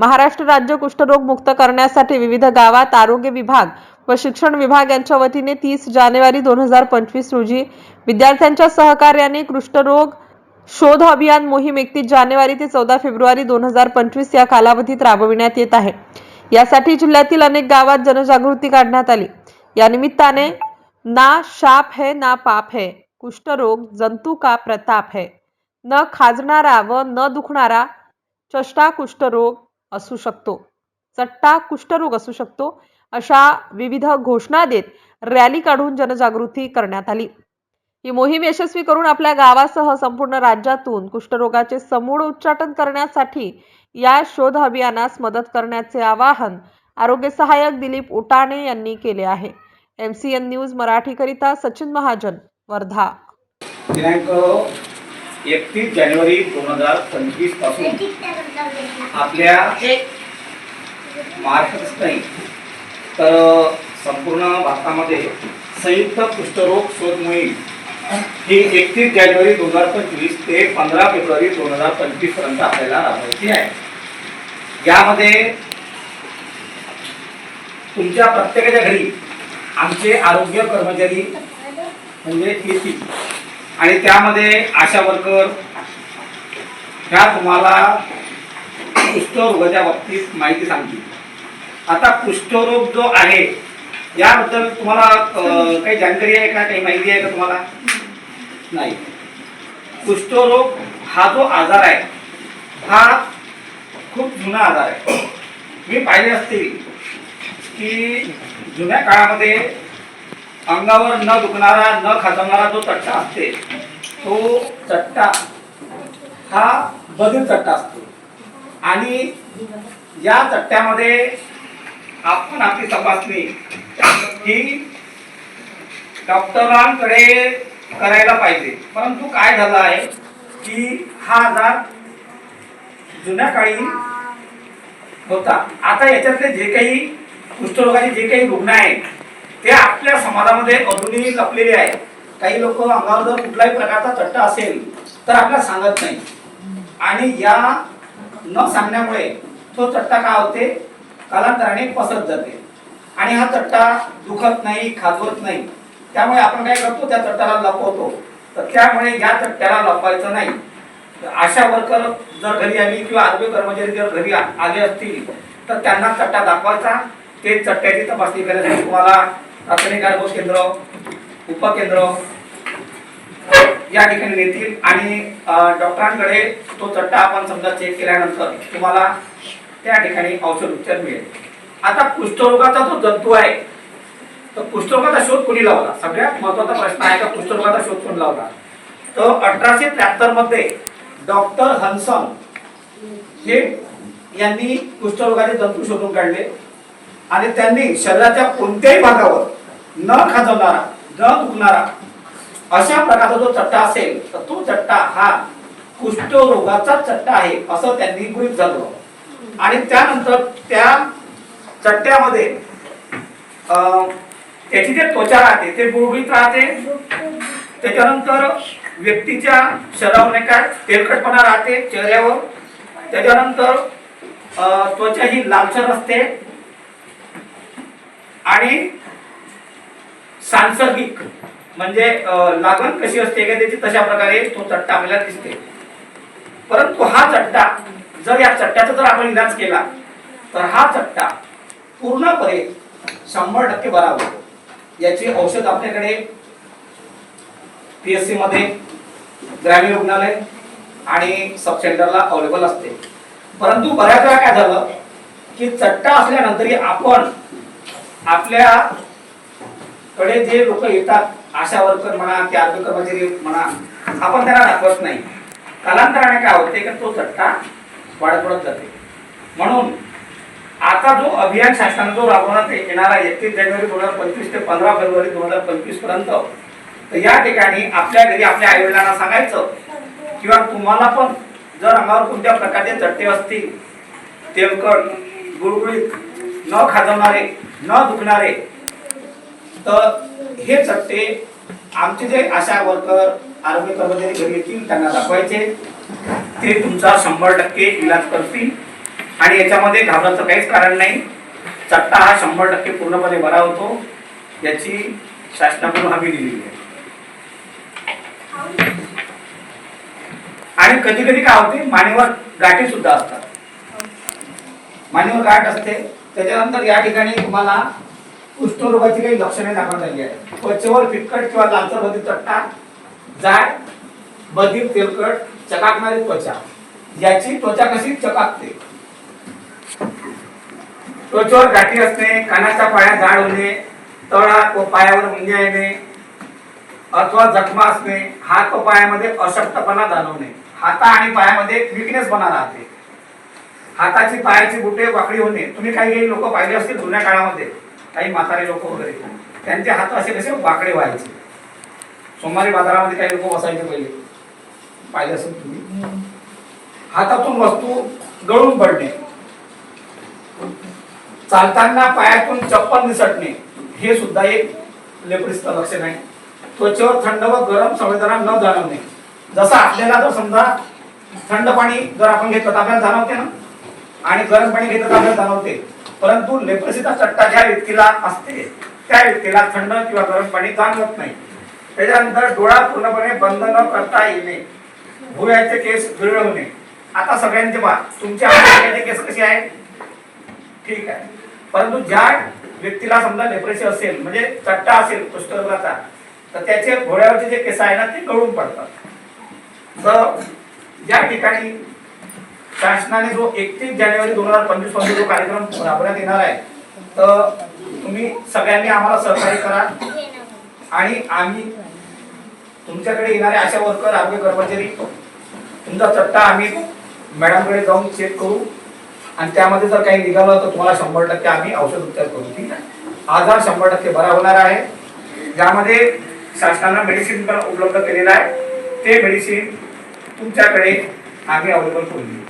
महाराष्ट्र राज्य कुष्ठरोग मुक्त करण्यासाठी विविध गावात आरोग्य विभाग व शिक्षण विभाग यांच्या वतीने तीस जानेवारी दोन हजार पंचवीस रोजी विद्यार्थ्यांच्या सहकार्याने कुष्ठरोग शोध अभियान मोहीम एकतीस जानेवारी ते चौदा फेब्रुवारी दोन हजार पंचवीस या कालावधीत राबविण्यात येत आहे. यासाठी जिल्ह्यातील अनेक गावात जनजागृती काढण्यात आली. या निमित्ताने ना शाप है ना पाप है कुष्ठरोग जंतू का प्रताप है. न खाजणारा व न दुखणारा चष्टा कुष्ठरोग असू शकतो. चट्टा कुष्ठरोग असू शकतो. अशा विविध घोषणा देत रॅली काढून जनजागृती करण्यात आली. ही मोहीम यशस्वी करून आपल्या गावासह संपूर्ण राज्यातून कुष्ठरोगाचे समूळ उच्चाटन करण्यासाठी या शोध अभियानास मदत करण्याचे आवाहन आरोग्य सहाय्यक दिलीप उटाणे यांनी केले आहे. एम सी एन न्यूज मराठीकरिता सचिन महाजन वर्धा. दिनांक एकतीस जानेवारी दोन हजार पंचवीसपासून आपल्या महाराष्ट्रातच नाही तर संपूर्ण भारतामध्ये संयुक्त कुष्ठरोग शोध मोहीम ही एकतीस जानेवारी दोन हजार पंचवीस ते पंधरा फेब्रुवारी दोन हजार पंचवीसपर्यंत आपल्याला राबवायची आहे. यामध्ये तुमच्या प्रत्येकाच्या घरी आमचे आरोग्य कर्मचारी म्हणजे येतील आणि त्यामध्ये आशा वर्कर ह्या तुम्हाला कुष्ठरोगाच्या बाबतीत माहिती सांगतील आता कुष्ठरोग जो आहे याबद्दल तुम्हाला काही जानकारी आहे का? काही माहिती आहे का तुम्हाला? नाही. कुष्ठरोग हा जो आजार आहे हा खूप जुना आजार आहे. मी पाहिले असतील की जुन्या काळामध्ये अंगावर न दुखणारा न खाजवणारा जो चट्टा असते तो चट्टा हा बधीर चट्टा असतो. आणि या चट्ट्यामध्ये आपण आपली तपासणी ही डॉक्टरांकडे करायला पाहिजे. परंतु काय झालं आहे की हा आजार जुन्या काळी होता. आता याच्यातले जे काही कुष्ठरोगाचे जे काही रुग्ण आहेत ते आपल्या समाजामध्ये अजूनही लपलेले आहेत. काही लोक अंगावर जर कुठलाही प्रकारचा चट्टा असेल तर आपल्याला सांगत नाही. आणि या न सांगण्यामुळे तो चट्टा काय होते? कालांतराने पसरत जाते. आणि हा चट्टा दुखत नाही खाजवत नाही. त्यामुळे आपण काय करतो? त्या चट्ट्याला लपवतो. तर त्यामुळे या चट्ट्याला लपवायचं नाही. आशा वर्कर जर घरी आली किंवा आरोग्य कर्मचारी जर घरी आले असतील तर त्यांना चट्टा दाखवायचा. ते चट्ट्याची तपासणी करायसाठी तुम्हाला प्राथमिक आरोग्य केंद्र उपकेंद्र या ठिकाणी नेतील आणि डॉक्टरांकडे तो चट्टा आपण समजा चेक केल्यानंतर तुम्हाला त्या ठिकाणी औषध उपचार मिळेल. आता कुष्ठरोगाचा जो जंतू आहे तर कुष्ठरोगाचा शोध कोणी लावला? सगळ्यात महत्त्वाचा प्रश्न आहे का कुष्ठरोगाचा शोध कोण लावला? तर अठराशे त्र्याहत्तरमध्ये डॉक्टर हन्सन हे यांनी कुष्ठरोगाचे जंतू शोधून काढले. आणि त्यांनी शरीराच्या कोणत्याही भागावर न खाजवणारा न दुखणारा अशा प्रकारचा जो चट्टा असेल तर तो चट्टा हा कुष्ठरोगाचा चट्टा आहे असं त्यांनी गृहित झालं आणि त्यानंतर त्या चट्ट्यामध्ये अं, त्याची जे त्वचा राहते ते गुळगुळीत राहते. त्याच्यानंतर व्यक्तीच्या शरीरावर काय? तेलकटपणा राहते चेहऱ्यावर. त्याच्यानंतर अं, त्वचा ही लालसर असते. आणि सांसर्गिक म्हणजे लागण कशी असते का त्याची तशा प्रकारे तो चट्टा आपल्याला दिसते. परंतु हा चट्टा जर या चट्ट्याचा जर आपण इलाज केला तर हा चट्टा पूर्णपणे शंभर टक्के बरा होतो. याची औषध आपल्याकडे पीएससी मध्ये ग्रामीण रुग्णालय आणि सब सेंटरला अवेलेबल असते. परंतु बऱ्याच वेळा काय झालं की चट्टा असल्यानंतरही आपण आपल्या कडे जे लोक येतात आशा वर्कर म्हणा की आरोग्य कर्मचारी म्हणा आपण त्यांना दाखवत नाही. कालांतराने काय होते की तो चट्टा वाढत वाढत जाते म्हणून आता जो अभियान शासनाने जो राबवण्यात येणारा एकतीस जानेवारी दोन हजार पंचवीस ते पंधरा फेब्रुवारी दोन हजार पंचवीसपर्यंत तर या ठिकाणी आपल्या घरी आपल्या आई वडिलांना सांगायचं किंवा तुम्हाला पण जर अंगावर कोणत्या प्रकारचे चट्टे असतील तेलकट गुळगुळीत न खाजवणारे न दुखणारे तर हे चट्टे आमचे जे आशा वर्कर आरोग्य कर्मचारी घरी येतील त्यांना दाखवायचे. ते तुमचा शंभर टक्के इलाज करतील. आणि याच्यामध्ये घाबरायचं काहीच कारण नाही. चट्टा हा शंभर टक्के पूर्णपणे बरा होतो. याची शासनाकडून हमी दिलेली आहे. आणि कधी कधी काय होते मानेवर गाठी सुद्धा असतात. मानेवर गाठ असते. त्याच्यानंतर या ठिकाणी तुम्हाला कुष्ठरोगाची काही लक्षणे दाखवण्यात आली आहे त्वचेवर फिटकट किंवा लालसर बधीर चट्टा जाड बधीर तेलकट चकाकणारी त्वचा. याची त्वचा कशी? चकाकते. त्वचेवर गाठी असणे कानाच्या पाया जाड होणे तळा व पायावर मुंग्या येणे अथवा जखमा असणे हात व पायामध्ये अशक्तपणा जाणवणे. हाता आणि पायामध्ये विकनेसपणा राहते. हाताची पायाची बुटे वाकडी होणे. तुम्ही काही काही लोक पाहिले असतील जुन्या काळामध्ये. काही म्हातारे लोक वगैरे. त्यांचे हात असे कसे वाकडे व्हायचे. सोमवारी बाजारामध्ये काही लोक बसायचे पहिले. पाहिजे असेल तुम्ही. हातातून वस्तू गळून पडणे. चालताना पायातून चप्पल निसटणे. हे सुद्धा एक लेप्रिसचं लक्षण आहे त्वचेवर थंड व गरम संवेदना न जाणवणे. जसं आपल्याला जर समजा थंड पाणी जर आपण घेतलं तर आपल्याला जाणवते ना? आणि गरम पाणी घेतलं तर आपल्याला जाणवते. परंतु लेप्रसीचा चट्टा ज्या व्यक्तीला असते त्या व्यक्तीला थंड किंवा गरम पाणी जाणवत नाही. त्याच्यानंतर डोळा पूर्णपणे बंद न करता येणे भुव्याचे केस विरळवणे. आता सगळ्यांचे पहा तुमच्या केस कसे आहेत ठीक आहे. परंतु ज्या व्यक्तीला समजा लेप्रेसी असेल म्हणजे चट्टा असेल कुष्ठरोगाचा तर त्याचे घोड्यावरचे जे केस आहे ना ते गळून पडतात. तर ज्या ठिकाणी शासनाने जो एकतीस जानेवारी दोन हजार पंचवीसमध्ये जो कार्यक्रम राबवण्यात येणार आहे तर तुम्ही सगळ्यांनी आम्हाला सहकार्य करा. आणि आम्ही तुमच्याकडे येणारे आशा वर्कर आरोग्य कर्मचारी तुमचा चट्टा आम्ही मॅडमकडे जाऊन चेक करू. आणि त्यामध्ये जर काही निघालं तर तुम्हाला शंभर टक्के आम्ही औषध उपचार करू ठीक आहे? आजार शंभर टक्के बरा होणार आहे. ज्यामध्ये शासनानं मेडिसिन पण उपलब्ध केलेलं आहे. ते मेडिसिन तुमच्याकडे आम्ही अवेलेबल करून देऊ.